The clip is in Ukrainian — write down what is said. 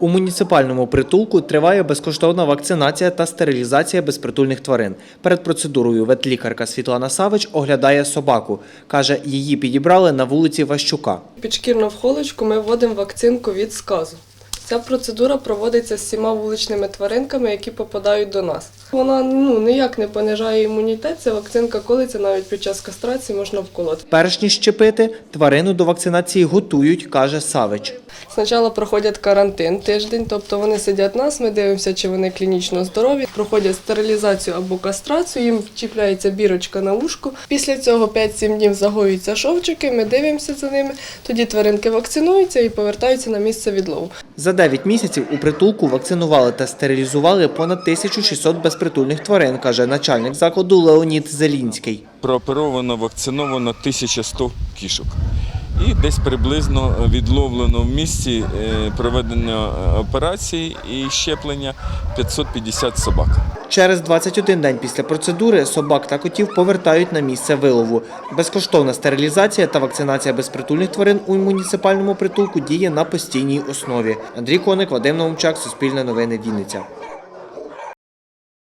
У муніципальному притулку триває безкоштовна вакцинація та стерилізація безпритульних тварин. Перед процедурою ветлікарка Світлана Савич оглядає собаку. Каже, її підібрали на вулиці Ващука. Підшкірно в холочку ми вводимо вакцинку від сказу. Ця процедура проводиться з всіма вуличними тваринками, які попадають до нас. Вона ну ніяк не понижає імунітет. Ця вакцинка колиться навіть під час кастрації можна вколоти. Перш ніж щепити, тварину до вакцинації готують, каже Савич. Спочатку проходять карантин тиждень, тобто вони сидять нас, ми дивимося, чи вони клінічно здорові. Проходять стерилізацію або кастрацію, їм вчіпляється бірочка на вушку. Після цього 5-7 днів загоюються шовчики, ми дивимося за ними. Тоді тваринки вакцинуються і повертаються на місце відлову. За 9 місяців у притулку вакцинували та стерилізували понад 1600 безпритульних тварин, каже начальник закладу Леонід Зелінський. прооперовано, вакциновано 1100 кішок. І десь приблизно відловлено в місці е, проведення е, операції і щеплення 550 собак. Через 21 день після процедури собак та котів повертають на місце вилову. Безкоштовна стерилізація та вакцинація безпритульних тварин у муніципальному притулку діє на постійній основі. Андрій Коник, Вадим Новомчак, Суспільне новини Вінниця.